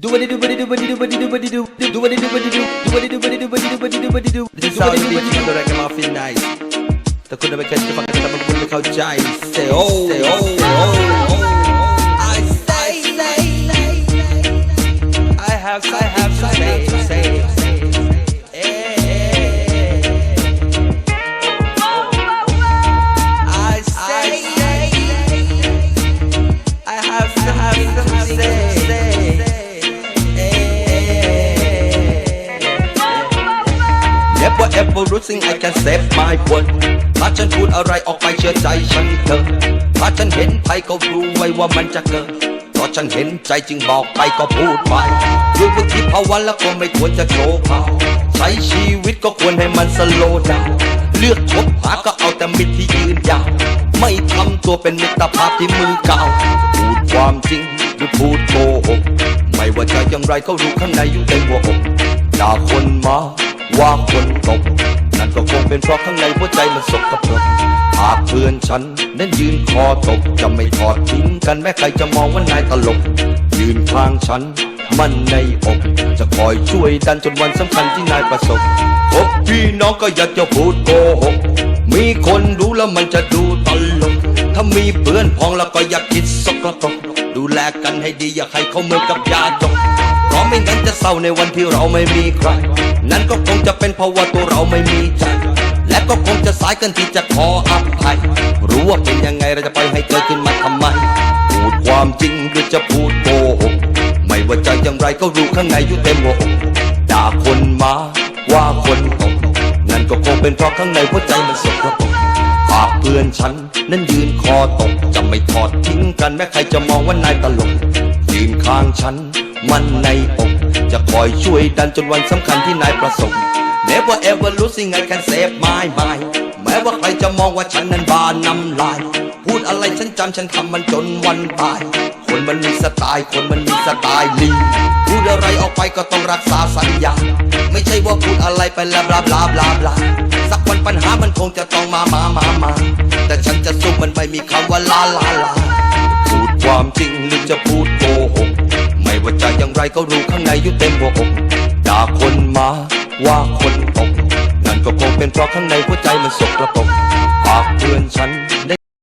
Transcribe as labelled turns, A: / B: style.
A: Do what it do, what it do, what it do, what it do, what it do, do what it do, what it do, do what it do, what it do, what it do, what it do, what it do. what is how you make do what off in nice. The do what catch the fuck up do? look how jai. Say oh, say oh, say oh, oh. I say, I have, I have. Never ever losing I can save my word ถ้าฉันพูดอะไรออกไปเชื่อใจฉันเถอะถ้าฉันเห็นภัยก็รู้ไว้ว่ามันจะเกิดเพราะฉันเห็นใจจึงบอกไปก็พูดไปด้วยวุฒิภาวะแล้วก็ไม่ควรจะโชว์เผาใช้ชีวิตก็ควรให้มันสโลว์ดาวเลือกคบหาก็เอาแต่มิตรที่ยืนยาวไม่ทำตัวเป็นมิตรภาพที่มือเก่าพูดความจริงหรือพูดโกหกไม่ว่าจะอย่างไรก็รู้ข้างในอยู่ในหัวอกด่าคนมา ว่าคนตก นั่นก็คงเป็นเพราะข้างในหัวใจมันสกปรกหากเพื่อนฉันนั้นยืนคอตก จะไม่ทอดทิ้งกันแม้ใครจะมองว่านายตลก ยืนข้างฉันมันในอก จะคอยช่วยดันจนวันสำคัญที่นายประสบพบพี่น้องก็อยากจะพูดโกหก มีคนรู้แล้วมันจะดูตลก ถ้ามีเพื่อนพ้องแล้วก็อยากคิดสกปรกดูแลกันให้ดีอย่าให้เขาเหมือนกับยาจก ไม่งั้นจะเศร้าในวันที่เราไม่มีใคร นั่นก็คงจะเป็นเพราะว่าตัวเราไม่มีใจ และก็คงจะสายเกันที่จะขออภัย รู้ว่าเป็นยังไงเราจะไปล่อยให้เกิดขึ้นมาทำไม พูดความจริงหรือจะพูดโกหก ไม่ว่าจะอย่างไรก็รู้ข้างในอยู่เต็มหัวอกด่าคนมาว่าคนตกนั่นก็คงเป็นเพราะข้างในหัวใจมันสกปรกหากเพื่อนฉันนั้นยืนคอตก จะไม่ทอดทิ้งกันแม้ใครจะมองว่านายตลกยืนข้างฉัน มันในอก จะคอยช่วยดันจนวันสำคัญที่นายประสบ Never ever losing I can save my mind แม้ว่าใครจะมองว่าฉันนั้นบานน้ำลาย พูดอะไรฉันจำฉันทำมันจนวันตาย คนมันมีสไตล์ คนมันมีสไตล์ลีพูดอะไรออกไปก็ต้องรักษาสัญญา ไม่ใช่ว่าพูดอะไรไปแล้วบลาบลาบลาบลาสักวันปัญหามันคงจะต้องมามามามา แต่ฉันจะสู้มันไม่มีคำว่าลาลาลา พูดความจริงหรือจะพูดโกหก ว่าจะอย่างไรก็รู้ข้างในอยู่เต็มหัวอกด่าคนมาว่าคนตกนั่นก็คงเป็นเพราะข้างในหัวใจมันสกปรกหากเพื่อนฉัน